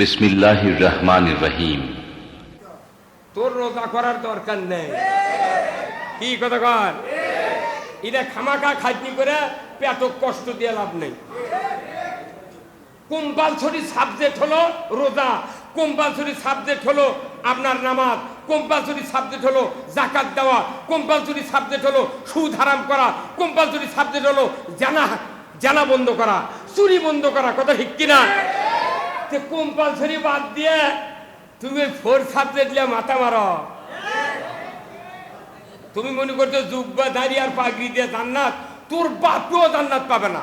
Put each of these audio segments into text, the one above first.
বিসমিল্লাহির রহিম। তোর রোজা করার দরকার নেই। কি কথা কর এটা খাটনি করে কষ্ট দিয়ে লাভ নেই। সাবজেক্ট হলো রোজা কম্পালসরি সাবজেক্ট হলো আপনার নামাজ কম্পালসরি সাবজেক্ট হলো জাকাত দেওয়া কম্পালসরি সাবজেক্ট হলো সুদ হারাম করা কম্পালসরি সাবজেক্ট হলো জানা জানা বন্ধ করা, চুরি বন্ধ করা, কথা ঠিক কিনা? তে কম্পালসরি বাদ দিয়ে তুমি ফোর সাবজেক্ট নিয়ে মাথা মারো। তুমি মনে করছ জুব্বা, দাড়ি আর পাগড়ি দিয়ে জান্নাত? তোর বাপও জান্নাত পাবে না।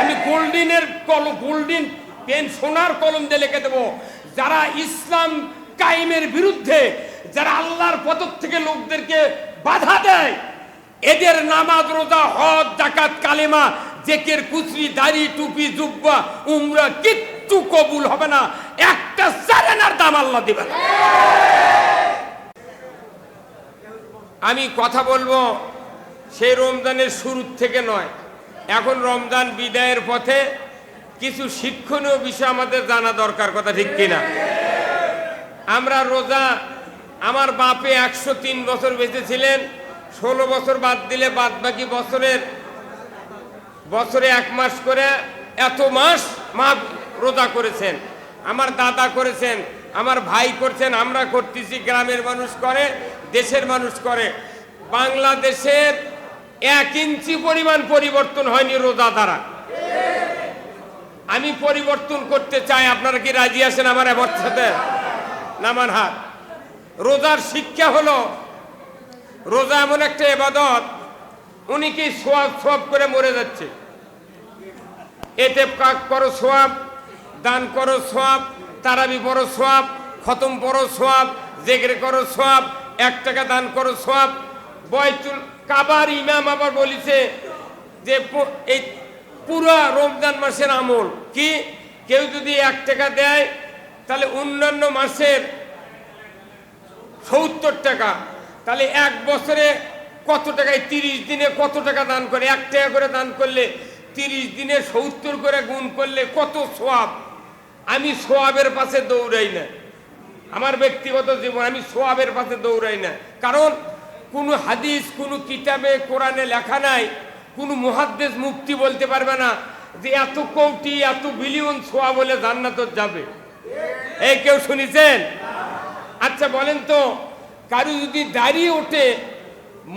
আমি গোল্ডিনের কলম, গোল্ডিন পেন, সোনার কলম দিয়ে লিখে দেবো। যারা ইসলাম কাইমের বিরুদ্ধে, যারা আল্লাহর পথর থেকে লোকদেরকে বাধা দেয়, এদের নামাজ, রোজা, হজ জাকাত কালেমা, জেকের, কুচরি, দাড়ি, টুপি, জুব্বা, উমরা, কিচ্ছু কবুল হবে না। একটা সারেনার দাম আল্লাহ দিবে আমি কথা বলব, সেই রমজানের শুরুর থেকে নয়। এখন রমজান বিদায়ের পথে কিছু শিক্ষণীয় বিষয় আমাদের জানা দরকার, কথা ঠিক কিনা? আমরা রোজা, আমার বাপে একশো তিন বছর বেঁচে ছিলেন ষোলো বছর বাদ দিলে বাদ বাকি বছরের, বছরে এক মাস করে এত মাস মা রোজা করেছেন, আমার দাদা করেছেন, আমার ভাই করছেন, আমরা করতেছি, গ্রামের মানুষ করে, দেশের মানুষ করে। বাংলাদেশের এক ইঞ্চি পরিমাণ পরিবর্তন হয়নি রোজা দ্বারা। আমি পরিবর্তন করতে চাই, আপনারা কি রাজি আছেন আমার এবার সাথে? নামান হাত। রোজার শিক্ষা হলো, রোজা এমন একটা এবাদত, উনি কি সোয়াব সোয়াব করে মরে যাচ্ছে? এতে কাক করো সোয়াব দান করো সোয়াব তারাবি পড়ো সোয়াব খতম পড়ো সোয়াব জেগরে করো সোয়াব এক টাকা দান করো সোয়াব বয়তুল কাবার ইমাম আবার বলিছে যে এই পুরো রমজান মাসের আমল কি? কেউ যদি এক টাকা দেয়, তাহলে অন্যান্য মাসের সত্তর টাকা। তাহলে এক বছরে কত টাকায় তিরিশ দিনে কত টাকা দান করে? এক টাকা করে দান করলে তিরিশ দিনে সত্তর করে গুণ করলে কত সোয়াব আমি সোয়াবের পাশে দৌড়াই না। আমার ব্যক্তিগত জীবন, আমি সোয়াবের পাশে দৌড়াই না। কারণ কোনো হাদিস, কোনো কিতাবে, কোরআনে লেখা নাই, কোনো মহাদ্দেশ মুক্তি বলতে পারবে না যে এত কোটি, এত বিলিয়ন সোয়া বলে জান্নাত যাবে। এই কেউ শুনেছেন? আচ্ছা বলেন তো, কারু যদি দাঁড়িয়ে ওঠে,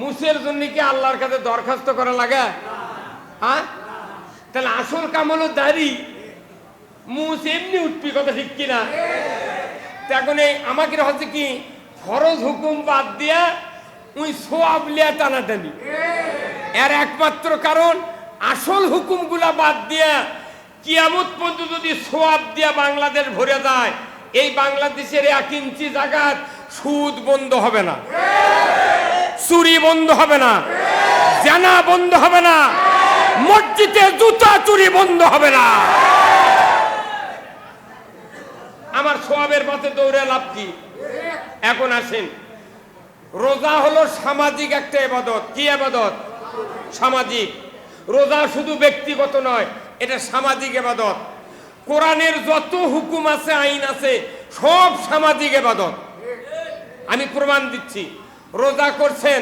মুসের জন্য কি আল্লাহর কাছে দরখাস্ত করা লাগে? হ্যাঁ? তাহলে আসল কাম হলো দাড়ি। মুস এমনি উঠবি কথা ঠিক কিনা? তা এখন এই আমাকে হচ্ছে কি? ফরজ হুকুম বাদ দিয়া ওই সোয়াব লিয়া টানাটানি এর একমাত্র কারণ, আসল হুকুমগুলা বাদ দিয়া কিয়ামত পর্যন্ত যদি সোয়াব দিয়া বাংলাদেশ ভরে যায়, এই বাংলাদেশের এক ইঞ্চি জায়গার সুদ বন্ধ হবে না। চুরি বন্ধ হবে না। জানা বন্ধ হবে না। মসজিদে জুতা চুরি বন্ধ হবে না। আমার সোয়াবের পথে দৌড়ে লাভ কি? এখন আসেন। রোজা হলো সামাজিক একটা এবাদত। কি এবাদত? সামাজিক। রোজা শুধু ব্যক্তিগত নয়, এটা সামাজিক এবাদত। কোরআনের যত হুকুম আছে, আইন আছে, সব সামাজিক এবাদত। আমি প্রমাণ দিচ্ছি। রোজা করছেন,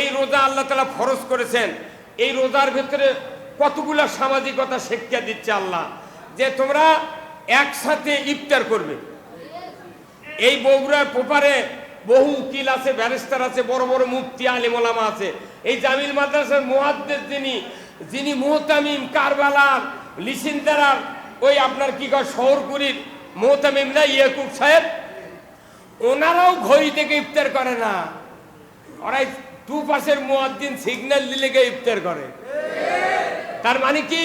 এই রোজা আল্লাহ তালা ফরজ করেছেন। এই রোজার ভিতরে কতগুলা সামাজিকতা শিক্ষা দিচ্ছে আল্লাহ। যে তোমরা একসাথে ইফতার করবে। এই বগুড়ার পোপারে বহু উকিল আছে, ব্যারিস্টার আছে, বড় বড় মুফতি আলিমোলামা আছে। এই জামিল মাদ্রাসার মুহাদ্দেস যিনি যিনি মুহতামিম কারবালার লিসিনদারার, ওই আপনার কি কয়, শহরপুরীর মোহতামিম না, ইয়াকুব সাহেব? ওনারাও ঘড়ি থেকে ইফতার করে না। ওরাই দু পাশের মোয়াদ্দিন সিগন্যাল দিলে গিয়ে ইফতার করে। তার মানে কি,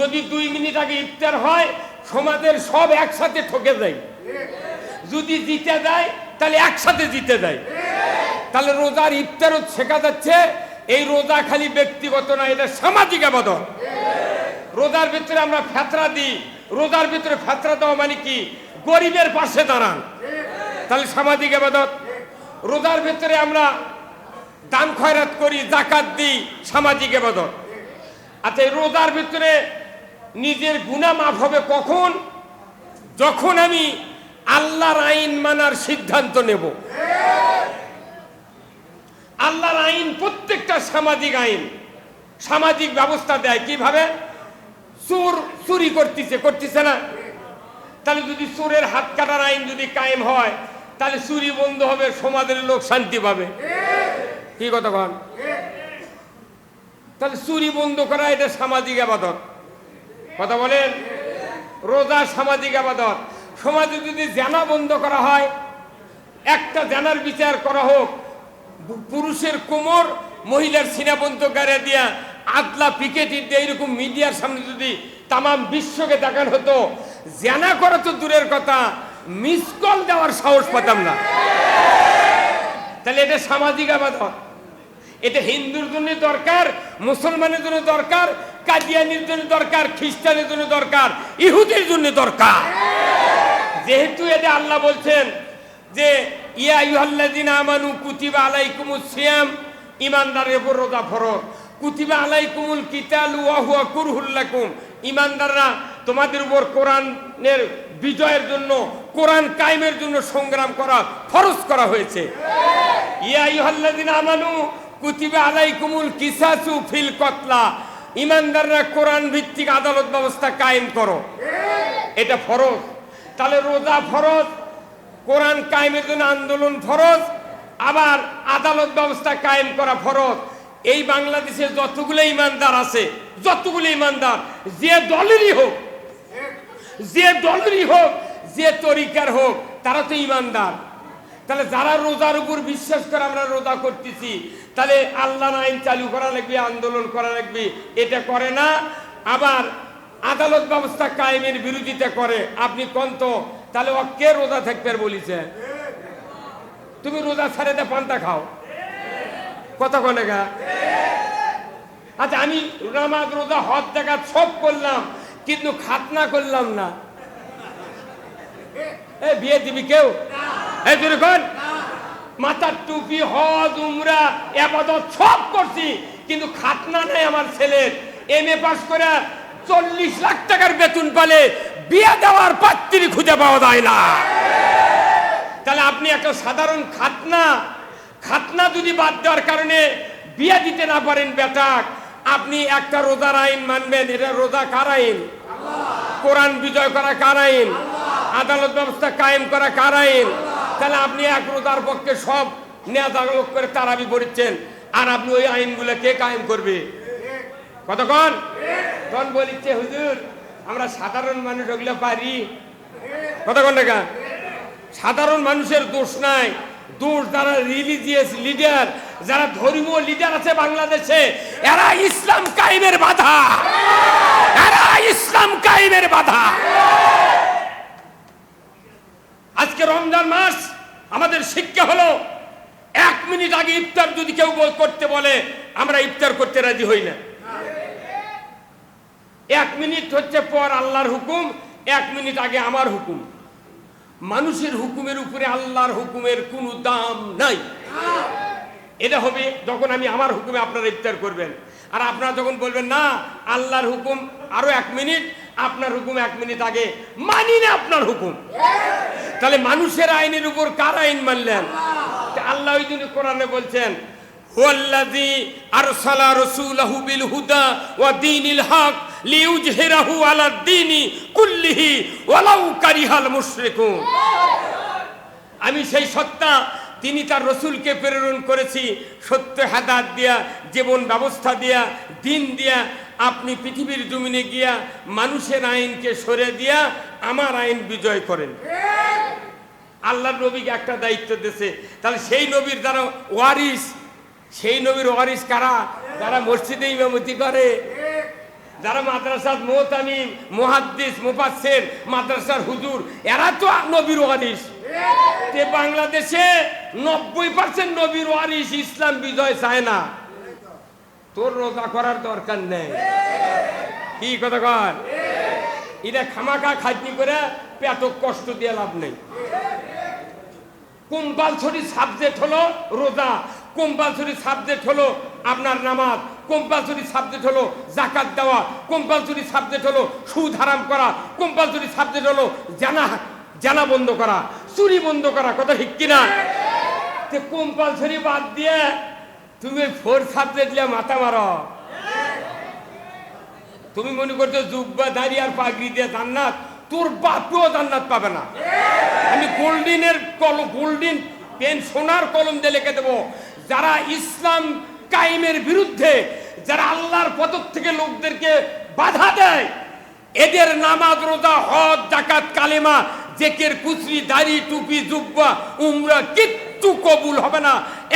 যদি দুই মিনিট আগে ইফতার হয় সমাজের সব একসাথে ঠকে যায় যদি জিতে দেয়, তাহলে একসাথে জিতে দেয়। তাহলে রোজার ইফতারও শেখা যাচ্ছে। এই রোজা খালি ব্যক্তিগত না, এটা সামাজিক আবাদত রোজার ভিতরে আমরা ফেতরা দিই। রোজার ভিতরে ফেতরা দেওয়া মানে কি? গরিবের পাশে দাঁড়ান। তাহলে সামাজিক আবাদত রোজার ভিতরে আমরা দান খয়রাত করি, জাকাত দিই, সামাজিক আবাদত আচ্ছা এই রোজার ভিতরে নিজের গুণা মাফ হবে কখন? যখন আমি আল্লাহর আইন মানার সিদ্ধান্ত নেব। আল্লাহর আইন প্রত্যেকটা সামাজিক আইন, সামাজিক ব্যবস্থা দেয় কীভাবে? চোর চুরি করতেছে করতেছে না? তাহলে যদি চোরের হাত কাটার আইন যদি কায়েম হয়, তাহলে চুরি বন্ধ হবে, সমাজের লোক শান্তি পাবে। কি কথা কন? তাহলে চুরি বন্ধ করা এটা সামাজিক আবাদত। কথা বলেন। রোজা সামাজিক আবাদত। সমাজে যদি জানা বন্ধ করা হয়, একটা জানার বিচার করা হোক, পুরুষের কোমর মহিলার সিনাবন্ত গাড়ি দিয়া আদলা পিকেটি দিয়ে এইরকম মিডিয়ার সামনে যদি তামাম বিশ্বকে দেখানো হতো, জানা করা তো দূরের কথা মিস কল দেওয়ার সাহস পেতাম না। তাহলে এটা সামাজিক আবাদত। এটা হিন্দুর জন্য দরকার, মুসলমানের জন্য দরকার কাদিয়ানির জন্য দরকার, খ্রিস্টানের জন্য দরকার, ইহুদের জন্য দরকার। যেহেতু এটা আল্লাহ বলছেন যে, ইয়া ইউহাল্লাযিনা আমানু কুতিবা আলাইকুমুস সিয়াম, ইমানদারের উপর রোজা ফরজ কুতিবা আলাইকুমুল কিতাল কুরহুল লাকুম। ইমানদাররা, তোমাদের উপর কোরআনের বিজয়ের জন্য, কোরআন কায়েমের জন্য সংগ্রাম করা, ফরজ করা হয়েছে। ইয়া ইউহাল্লাযিনা আমানু কুতিবা আলাইকুমুল কিসাসু ফিল কতলা। ইমানদাররা কোরআন ভিত্তিক আদালত ব্যবস্থা কায়েম করো। এটা ফরজ। তাহলে রোজা ফরজ, কোরআন কায়েমের জন্য আন্দোলন ফরজ, আবার আদালত ব্যবস্থা কায়েম করা ফরজ। এই বাংলাদেশে যতগুলো ইমানদার আছে, যতগুলো ইমানদার, যে দলেরই হোক, যে দলেরই হোক, যে তরিকার হোক, তারা তো ইমানদার। তাহলে যারা রোজার উপর বিশ্বাস করে আমরা রোজা করতেছি তাহলে আল্লাহ আইন চালু করা লাগবে, আন্দোলন করা লাগবে, এটা করে না। আবার আদালত ব্যবস্থা কায়েমের বিরোধিতা করে, আপনি কন্ত তাহলে ও রোজা থাকবে বলিছে? তুমি রোজা ছাড়ে দে, পান্তা খাও। কত কনে গা? আচ্ছা আমি নামাজ, রোজা, হজ জায়গা সব করলাম, কিন্তু খাতনা করলাম না। এ, বিয়ে দিবি কেউ? এই তুই মাথার টুপি, হজ, উমরা আপাতত সব করছি, কিন্তু খাতনা নাই আমার ছেলের। এম এ পাস করে চল্লিশ লাখ টাকার বেতন পালে বিয়ে দেওয়ার পাত্রী খুঁজে পাওয়া যায় না। তাহলে আপনি একটা সাধারণ খাতনা খাতনা যদি বাদ দেওয়ার কারণে বিয়ে দিতে না পারেন বেটাক আপনি একটা রোজার আইন মানবেন, এটা রোজা কার আইন? কোরআন বিজয় করা কার আইন? আদালত ব্যবস্থা কায়েম করা কার আইন? তাহলে আপনি এক রোজার পক্ষে সব নেতা লোক করে তারাবি পড়ছেন আর আপনি ওই আইনগুলো কে কায়েম করবে? কতক্ষণ? তখন বলিচ্ছে, হুজুর, আমরা সাধারণ মানুষ, ওগুলো পারি। কতক্ষণ টাকা সাধারণ মানুষের দোষ নাই। দোষ যারা রিলিজিয়াস লিডার যারা ধর্মীয় লিডার আছে বাংলাদেশে, এরা ইসলাম কায়েমের বাধা। এরা ইসলাম কায়েমের বাধা। আজকে রমজান মাস, আমাদের শিক্ষা হলো, এক মিনিট আগে ইফতার যদি কেউ করতে বলে, আমরা ইফতার করতে রাজি হই না। এক মিনিট হচ্ছে পর আল্লাহর হুকুম, এক মিনিট আগে আমার হুকুম। মানুষের হুকুমের উপরে আল্লাহর হুকুমের কোনো দাম নাই। এটা হবে, যখন আমি আমার হুকুমে আপনারা ইফতার করবেন আর আপনারা যখন বলবেন, না, আল্লাহর হুকুম আরও এক মিনিট, আপনার হুকুম এক মিনিট আগে, মানি না আপনার হুকুম। তাহলে মানুষের আইনের উপর কার আইন মানলেন? আল্লাহ কোরআনে বলছেন আমি সেই সত্তা তিনি তার রসুলকে প্রেরণ করেছি। সত্য হাদাত দিয়া, জীবন ব্যবস্থা দিয়া, দিন দিয়া, আপনি পৃথিবীর জমিনে গিয়া মানুষের আইনকে সরে দিয়া আমার আইন বিজয় করেন। আল্লাহ নবীকে একটা দায়িত্ব দিয়েছে। তাহলে সেই নবীর যারা ওয়ারিস সেই নবীর ওয়ারিস কারা? যারা মসজিদে ইমামতি করে। যারা মাদ্রাসার মোহতামিম মুহাদ্দিস, মুফাসসির, মাদ্রাসার হুজুর, এরা তো নবীর ওয়ারিস। যে বাংলাদেশে নব্বই পার্সেন্ট নবীর ওয়ারিস, ইসলাম বিজয় চায় না। তোর রোজা করার দরকার নেই। কি কথা কর? এটা খামাখা খাটনি করে পেট কষ্ট দিয়ে লাভ নেই। কম্পালসরি সাবজেক্ট হলো রোজা। কম্পালসরি সাবজেক্ট হলো আপনার নামাজ। কম্পালসরি সাবজেক্ট হলো জাকাত দেওয়া কম্পালসরি সাবজেক্ট হলো সুদ হারাম করা কম্পালসরি সাবজেক্ট হলো জানা জানা বন্ধ করা, চুরি বন্ধ করা, কথা ঠিক কিনা? তে কম্পালসরি বাদ দিয়ে তুমি ফোর সাবজেক্ট নিয়ে মাথা মারো। তুমি মনে করছ জুব্বা দাঁড়িয়ে আর পাগড়ি দিয়ে জান্নাত, তোর বাপও জান্নাত পাবে না। আমি গোল্ডিনের কলম, গোল্ডিন পেন, সোনার কলম দিয়ে লিখে দেবো, যারা ইসলাম কায়েমের বিরুদ্ধে যারা আল্লাহর পদক থেকে লোকদেরকে বাধা দেয়, এদের নামাজ, রোজা, হজ জাকাত কালেমা, জেকের কুচরি দাড়ি, টুপি, জুব্বা, উমরা কিচ্ছু কবুল হবে না।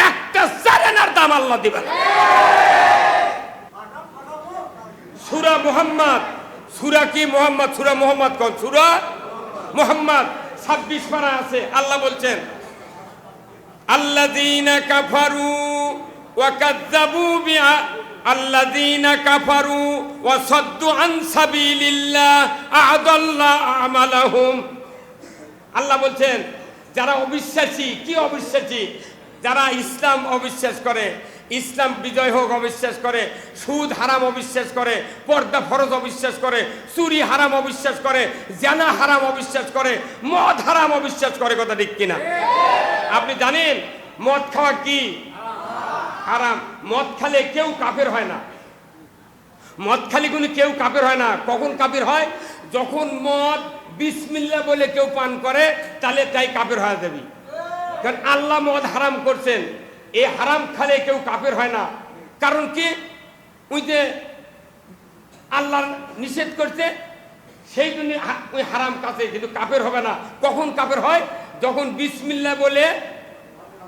একটা সারেনার দাম আল্লাহ দিবে না। সুরা মোহাম্মদ। সুরা কি মোহাম্মদ? সুরা মোহাম্মদ কোন? সুরা মোহাম্মদ। ছাব্বিশ পারা আছে। আল্লাহ বলছেন, আল্লাযীনা কাফারু আল্লাহ বলছেন, যারা অবিশ্বাসী, কি অবিশ্বাসী? যারা ইসলাম অবিশ্বাস করে, ইসলাম বিজয় হোক অবিশ্বাস করে, সুদ হারাম অবিশ্বাস করে, পর্দা ফরজ অবিশ্বাস করে, চুরি হারাম অবিশ্বাস করে, জানা হারাম অবিশ্বাস করে, মদ হারাম অবিশ্বাস করে, কথা ঠিক কিনা? আপনি জানেন মদ খাওয়া কি? হারাম। মদ খালে কেউ কাফের হয় না। মদ খালি কোনো কেউ কাপের হয় না। কখন কাপের হয়? যখন মদ বিসমিল্লা বলে কেউ পান করে, তাহলে তাই কাপের হয়ে যাবি। কারণ আল্লাহ মদ হারাম করছেন। এই হারাম খালে কেউ কাপের হয় না। কারণ কি? ওই যে আল্লাহ নিষেধ করছে, সেই জন্য ওই হারাম কাছে। কিন্তু কাপের হবে না। কখন কাপের হয়? যখন বিসমিল্লা বলে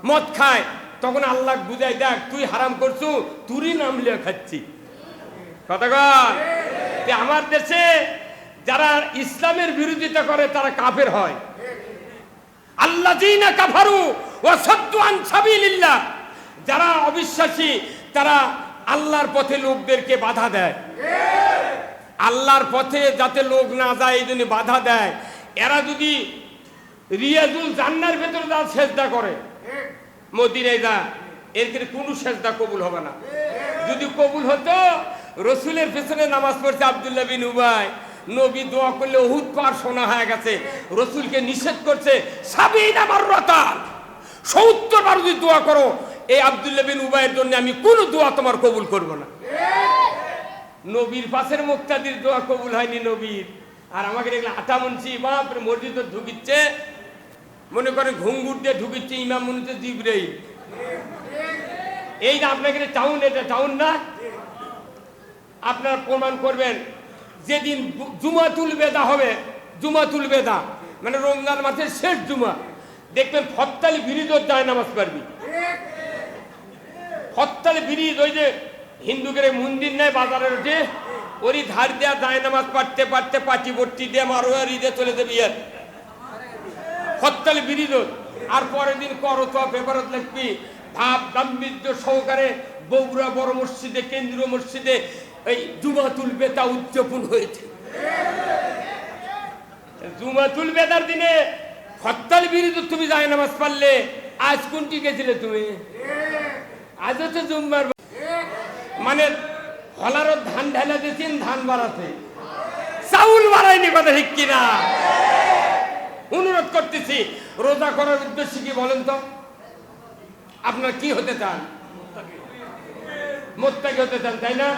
মদ খায়। তখন আল্লাহ বুঝাই দেখ, তুই হারাম করছু, তুরই নাম লিয়ে খাচ্ছি। যে আমার দেশে যারা ইসলামের বিরোধিতা করে, তারা কাফের হয়। আল্লাহ কাফারু ও সত্য আন সাবিলিল্লাহ। যারা অবিশ্বাসী, তারা আল্লাহর পথে লোকদেরকে বাধা দেয়। আল্লাহর পথে যাতে লোক না যায়, এই জন্য বাধা দেয়। এরা যদি রিয়াজুল জান্নার ভেতরে যা সেজদা করে। মদিনায় যা, এর কোনো সেজদা কবুল হবে না। যদি কবুল হতো, রসুলের পেছনে নামাজ পড়ছে আব্দুল্লাহ বিন উবাই। নবী দোয়া করলে উহুদ পার শোনা হয়ে গেছে। রসুলকে নিষেধ করছে, সাবিন আমার রতাল সত্তর বার যদি দোয়া করো এই আব্দুল্লাহ বিন উবাইয়ের জন্য আমি কোনো দোয়া তোমার কবুল করব না। নবীর পাশের মুক্তাদির দোয়া কবুল হয়নি নবীর। আর আমাকে দেখলে আটা মুন্সি বাপরে মসজিদ ঢুকিচ্ছে মনে করেন ঘুঙ্গুর দিয়ে ঢুকিচ্ছে ইমাম মনে হচ্ছে এই যে আপনাকে টাউন এটা টাউন না? আপনারা প্রমাণ করবেন, যেদিন জুমাতুল বেদা হবে, জুমাতুল বেদা মানে রমজান মাসের শেষ জুমা, দেখবেন ফত্তালি ব্রিজ যায় নামাজ পারবি ফত্তালি ব্রিজ ওই যে হিন্দুদের মন্দির নেয় বাজারের যে ওরই ধার দেওয়া যায় নামাজ পারতে পাঠতে পাটি বট্টি দিয়ে মারো আর ঈদে চলে যাবি আর। হত্যাল বিরিদ আর পরের দিন করত পেপারত লিখবি ভাব গাম্ভীর্য সহকারে বগুড়া বড় মসজিদে, কেন্দ্রীয় মসজিদে এই জুমাতুল বেতা উদযাপন হয়েছে। জুমাতুল বেতার দিনে হত্যাল বিরিদ তুমি যায় নামাজ পারলে আজ কোনটি গেছিলে তুমি? আজ হচ্ছে জুম্মার মানে হলারও ধান ঢেলা দিয়েছেন, ধান বাড়াতে। চাউল বাড়ায়নি কথা ঠিক কিনা? অনুরোধ করতেছি, রোজা করার উদ্দেশ্য কি বলেন তো? আপনার কি হতে চান? মোত্তাকি হতে চান, তাই না?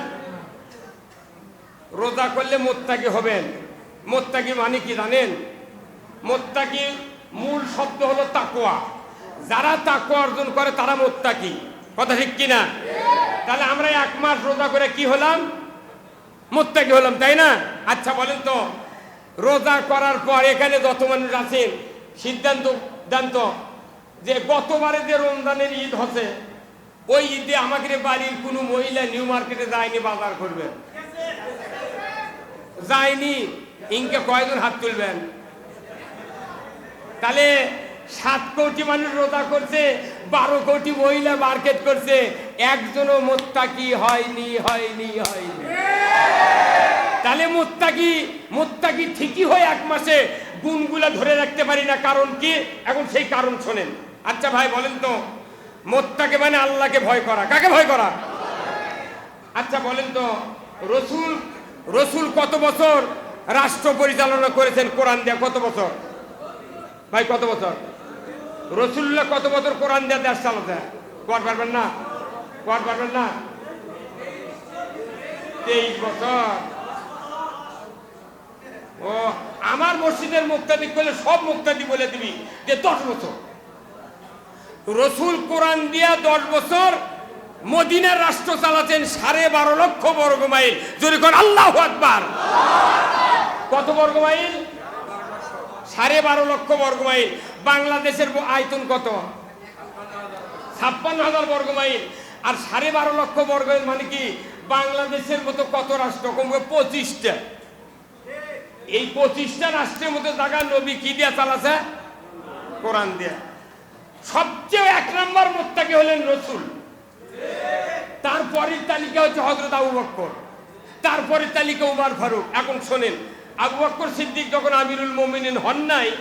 রোজা করলে মোত্তাকি হবেন। মোত্তাকি মানে কি জানেন? মোত্তাকি মূল শব্দ হলো তাকোয়া যারা তাকোয়া অর্জন করে, তারা মোত্তাকি। কথা ঠিক কিনা? তাহলে আমরা এক মাস রোজা করে কি হলাম? মোত্তাকি হলাম, তাই না? আচ্ছা বলেন তো। রোজা করার পর এখানে যত মানুষ আছেন সিদ্ধান্ত দেন তো যে গতবারে যে রমজানের ঈদ হচ্ছে, ওই ঈদে আমাকে বাড়ির কোনো মহিলা নিউ মার্কেটে যায়নি, বাজার করবেন। যায়নি, ইনকে কয়জন হাত তুলবেন? তাহলে সাত কোটি মানুষ রোজা করছে, বারো কোটি মহিলা মার্কেট করছে, একজনও মোত্তাকি হয়নি হয়নি হয়নি। তাহলে মোত্তাকি মোত্তাকি ঠিকই হয় এক মাসে গুণগুলা ধরে রাখতে পারি না। কারণ কি? এখন সেই কারণ শোনেন। আচ্ছা ভাই, বলেন তো, মোত্তাকে মানে আল্লাহকে ভয় করা। কাকে ভয় করা? আচ্ছা বলেন তো, রসুল রসুল কত বছর রাষ্ট্র পরিচালনা করেছেন কোরআন দেয়া? কত বছর? ভাই, কত বছর? রসুল্লাহ কত বছর কোরআন দেয়া দেশ চালাতে কর পারবেন না? কর পারবেন না? তেইশ বছর। ও, আমার মসজিদের মুক্তাদি করলে সব মুক্তাদি বলে দিবি, যে দশ বছর। রসুল কোরআন দিয়া দশ বছর, মদিনার রাষ্ট্র চালাচ্ছেন সাড়ে বারো লক্ষ বর্গ মাইল। যদি আল্লাহ আকবার। কত বর্গ মাইল? সাড়ে বারো লক্ষ বর্গ মাইল। বাংলাদেশের আয়তন কত? ছাপ্পান্ন হাজার বর্গ মাইল। আর সাড়ে বারো লক্ষ বর্গ মানে কি? বাংলাদেশের মতো কত রাষ্ট্র? কমবে পঁচিশটা। এই পঁচিশটা রাষ্ট্রের মতো জায়গা নবী কি দিয়া চালাছে? কোরআন দিয়া। সবচেয়ে এক নম্বর মোত্তাকি হলেন রসুল। তারপরের তালিকা হচ্ছে হজরত আবু বক্কর। তারপরের তালিকা উমার ফারুক। এখন শোনেন, আবু বক্কর সিদ্দিক যখন আমিরুল মোমিনিন হন নাই,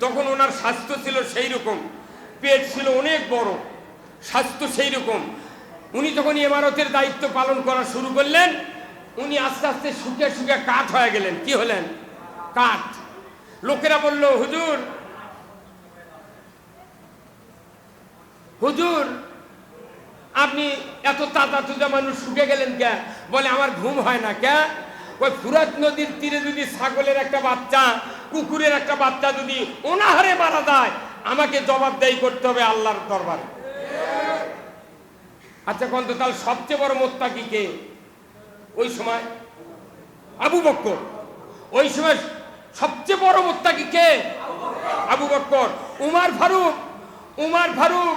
তখন ওনার স্বাস্থ্য ছিল সেই রকম পেট ছিল অনেক বড়। স্বাস্থ্য সেই রকম উনি যখন ইমারতের দায়িত্ব পালন করা শুরু করলেন, উনি আস্তে আস্তে শুকে শুকে কাঠ হয়ে গেলেন। কি হলেন? কাঠ। লোকেরা বলল, হুজুর হুজুর, আপনি এত তাজা তুজা মানুষ শুকে গেলেন কে? বলে, আমার ঘুম হয় না কে? ওই ফুরাত নদীর তীরে যদি ছাগলের একটা বাচ্চা, কুকুরের একটা বাচ্চা যদি অনাহারে মারা যায়, আমাকে জবাবদাহি করতে হবে আল্লাহর দরবারে। আচ্ছা কন্ত তাহলে সবচেয়ে বড় মোত্তাকি কে? ওই সময় আবু বক্কর। ওই সময় সবচেয়ে বড় মোত্তাকি কে? আবু বক্কর। উমার ফারুক। উমার ফারুক,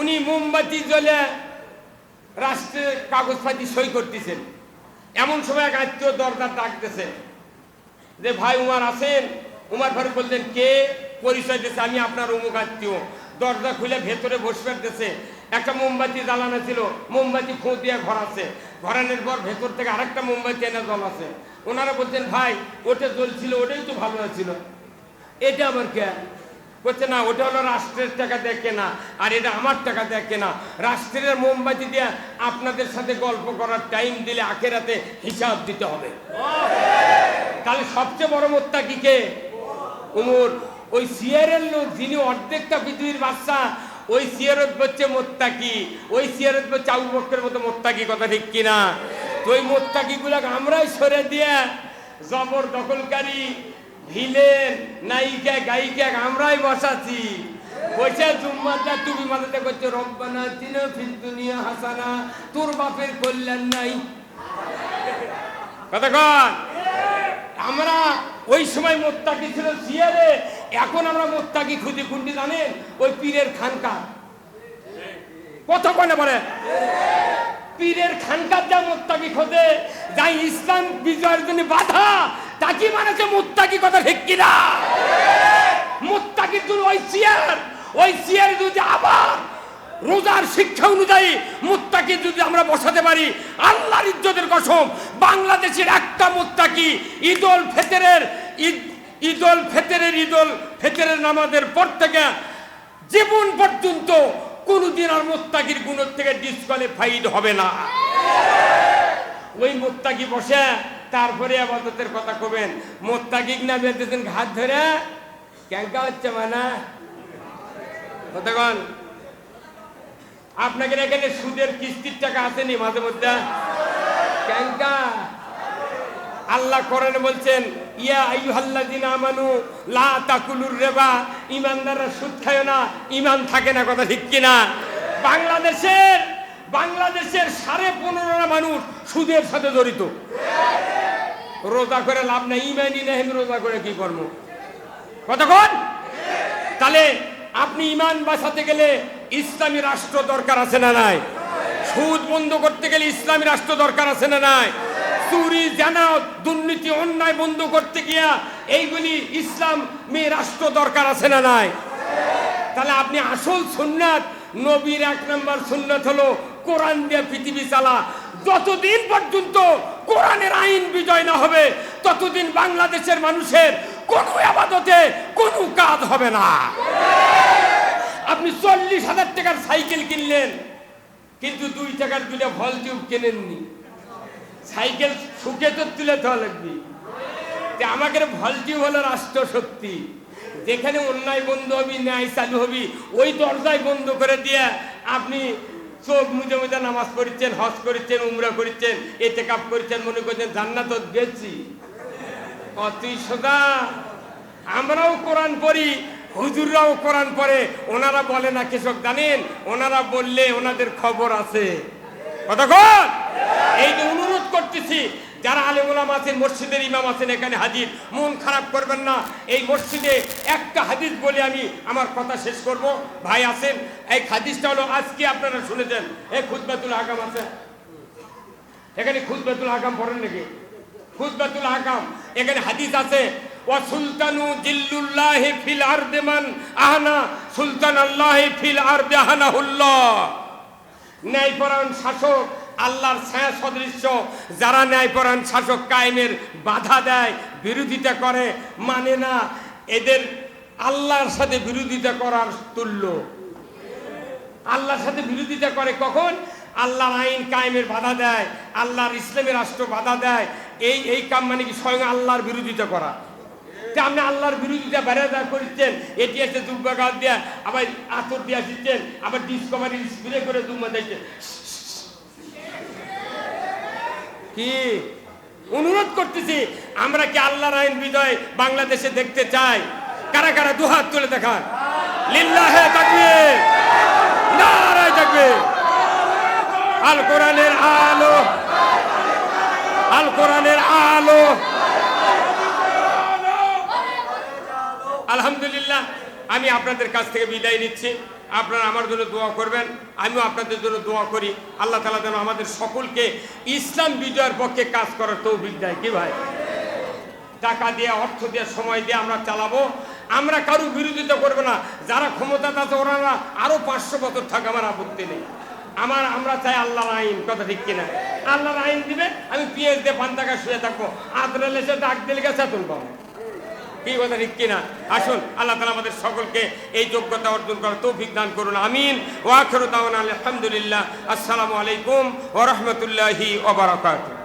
উনি মোমবাতি জ্বলে রাষ্ট্রের কাগজপাতি সই করতেছেন। এমন সময় এক আত্মীয় দরকার ডাকতেছে যে, ভাই উমার আছেন? উমার ফারুক বললেন, কে? পরিচয় দিয়েছে, আমি আপনার অমুক আত্মীয়। দরজা খুলে ভেতরে বসবে দিতেছে একটা মোমবাতি জ্বালানো ছিল। মোমবাতি খোঁ দিয়ে ঘরাচ্ছে ঘরানোর পর ভেতর থেকে আরেকটা মোমবাতি এনে জ্বলাছে। ওনারা বলছেন, ভাই, ওটা চলছিল ওটাই তো ভালো ছিল এটা আবার কে? বলছে, না, ওটা হলো রাষ্ট্রের টাকা দেখে না, আর এটা আমার টাকা দেখে না। রাষ্ট্রের মোমবাতি দিয়ে আপনাদের সাথে গল্প করার টাইম দিলে আখেরাতে হিসাব দিতে হবে। তাহলে সবচেয়ে বড় মোত্তা কি কে? উমর, ওই সিয়ারের লোক যিনি অর্ধেকটা পৃথিবীর বাচ্চা ওই সিয়ারত হচ্ছে মোত্তাকি ওই সিয়ারত হচ্ছে আবু বক্রের মতো মোত্তাকি কথা ঠিক কিনা? তো ওই মোত্তাকি গুলাকে আমরাই সরে দিয়ে জবর দখলকারী, ভিলেন, নায়িকা, গায়িকা আমরাই বসাচ্ছি। বসে জুম্মাটা টুপি মাথাতে করছে, রব্বানা তিন ফিল দুনিয়া হাসানা, তোর বাপের কল্যাণ নাই। কতক্ষণ আমরা ওই সময় মোত্তাকি ছিল সিয়ারে, এখন আমরা মোত্তাকি খুঁজি খুঁটি জানেন, ওই পীরের খানকা। কত কনে বলে পীরের খানকার যা মোত্তাকি খোঁজে যাই ইসলাম বিজয়ের জন্য বাধা তাকে মানে মোত্তাকি কথা ঠিক কিনা? মোত্তাকির জন্য ওই চেয়ার ওই চেয়ার যদি আবার রোজার শিক্ষা অনুযায়ী মুত্তাকি যদি আমরা বসাতে পারি, আল্লাহর ইজ্জতের কসম, বাংলাদেশের একটা মুত্তাকি ঈদল ফেতেরের ঈদ, ঈদল ফেতেরের ঈদল ফেতেরের নামাজের পর থেকে জীবন পর্যন্ত কোনদিন আর মোত্তাকির গুণের থেকে ডিসকোয়ালিফাইড হবে না। ওই মোত্তাকি বসে, তারপরে আবাদতের কথা কবেন। মোত্তাকিক না বেঁধেছেন ঘাট ধরে, ক্যাঙ্কা হচ্ছে মানে। কতক্ষণ আপনাদের এখানে সুদের কিস্তির টাকা আসেনি মাঝে মধ্যে? ক্যাঙ্কা। আল্লাহ করেন বলছেন, ইয়া আইয়ুহাল্লাযিনা আমানু, লা তাকুলুর রিবা ইমানদাররা সুদ খায় না ইমান থাকে না কথা ঠিক কিনা? বাংলাদেশের বাংলাদেশের সাড়ে পনেরোটা মানুষ সুদের সাথে জড়িত। রোজা করে লাভ নাই ইমানই নেই, আমি রোজা করে কি করব? কতক্ষণ তাহলে আপনি ইমান বাঁচাতে গেলে ইসলামী রাষ্ট্র দরকার আছে না নাই? সুদ বন্ধ করতে গেলে ইসলামী রাষ্ট্র দরকার আছে না নাই? চুরি জানা দুর্নীতি, অন্যায় বন্ধ করতে গিয়া এইগুলি ইসলাম মে রাষ্ট্র দরকার আছে না নাই? তাহলে আপনি আসল সুন্নাত, নবীর এক নম্বর সুন্নাত হলো কোরআন দিয়ে পৃথিবী চালা। যতদিন পর্যন্ত কোরআনের আইন বিজয় না হবে, ততদিন বাংলাদেশের মানুষের কোনো আবাদতে কোনো কাজ হবে না। আপনি চল্লিশ হাজার টাকার সাইকেল কিনলেন, কিন্তু দুই টাকার দুটা ভল টিউব কেনেননি। সাইকেল শুকে তো তুলে দেওয়া লাগবে। তে আমাকে ভল টিউব হলো রাষ্ট্র শক্তি। যেখানে অন্যায় বন্ধ হবি, ন্যায় চালু হবি, ওই দরজায় বন্ধ করে দিয়ে আপনি চোখ মুজে মুজে নামাজ পড়ছেন হজ করেছেন, উমরা করেছেন এতে কাপ করেছেন, মনে করছেন জান্নাত গেছি। অতি সদা আমরাও কোরআন পড়ি, হুজুররাও কোরআন পড়ে, ওনারা বলে না, কৃষক জানেন? ওনারা বললে ওনাদের খবর আছে। কতক্ষণ এই যে করতেছি। যারা আলেম ওলামা আছেন, মসজিদের ইমাম আছেন, এখানে হাজির, মন খারাপ করবেন না। এই মসজিদে একটা হাদিস বলে আমি আমার কথা শেষ করব। ভাই আছেন, এই হাদিসটা হলো আজকে আপনারা শুনেছেন এই খুদবাতুল হাকাম আছে। এখানে খুদবাতুল হাকাম পড়েন নাকি? খুদবাতুল হাকাম এখানে হাদিস আছে সুলতানু সুলতান আল্লাহি শাসক আল্লাহর ছায়া সদৃশ্য যারা ন্যায়পরায়ণ শাসক কায়েমের বাধা দেয়, বিরোধিতা করে মানে না, এদের আল্লাহর সাথে বিরোধিতা করার তুল্য। আল্লাহর সাথে বিরোধিতা করে কখন? আল্লাহর আইন কায়েমের বাধা দেয়, আল্লাহর ইসলামের রাষ্ট্র বাধা দেয়, এই এই কাম মানে কি? স্বয়ং আল্লাহর বিরোধিতা করা। আপনি আল্লাহর বিরোধিতা বেড়ে দেওয়া করছেন এটি এসে দুর্গাঘাত দেয়া আবার আতর দিয়ে আসছেন আবার ডিসকভারি স্প্রে করে দুমা দিচ্ছেন কি? অনুরোধ করতেছি, আমরা কি আল্লাহর আইন বিজয় বাংলাদেশে দেখতে চাই? কারা কারা দুহাত তুলে দেখান? আল কোরআনের আলো। আল কোরআনের আলো। আলহামদুলিল্লাহ, আমি আপনাদের কাছ থেকে বিদায় নিচ্ছি। আপনারা আমার জন্য দোয়া করবেন, আমিও আপনাদের জন্য দোয়া করি। আল্লাহ তালা যেন আমাদের সকলকে ইসলাম বিজয়ের পক্ষে কাজ করার তৌফিক দেয়। কি ভাই? টাকা দিয়ে, অর্থ দিয়ে, সময় দিয়ে আমরা চালাবো। আমরা কারও বিরোধিতা করব না। যারা ক্ষমতা আছে ওনারা আরও পাঁচশো বছর থাকে আমার আপত্তি নেই। আমার, আমরা চাই আল্লাহর আইন, কথা ঠিক কিনা? আল্লাহর আইন দিবে, আমি পিএস দিয়ে পান টাকা শুয়ে থাকব। আদরাল এসে ডাক দিলে গেছে তুমি পাবো। কি কথা ঠিক কিনা? আসুন, আল্লাহ তালা আমাদের সকলকে এই যোগ্যতা অর্জন করার তৌফিক দান করুন, আমিন। ওয়াখরুদ্দাওয়ান আলহামদুলিল্লাহ। আসসালামু আলাইকুম ওরহমতুল্লাহি ওবরাকাতুহ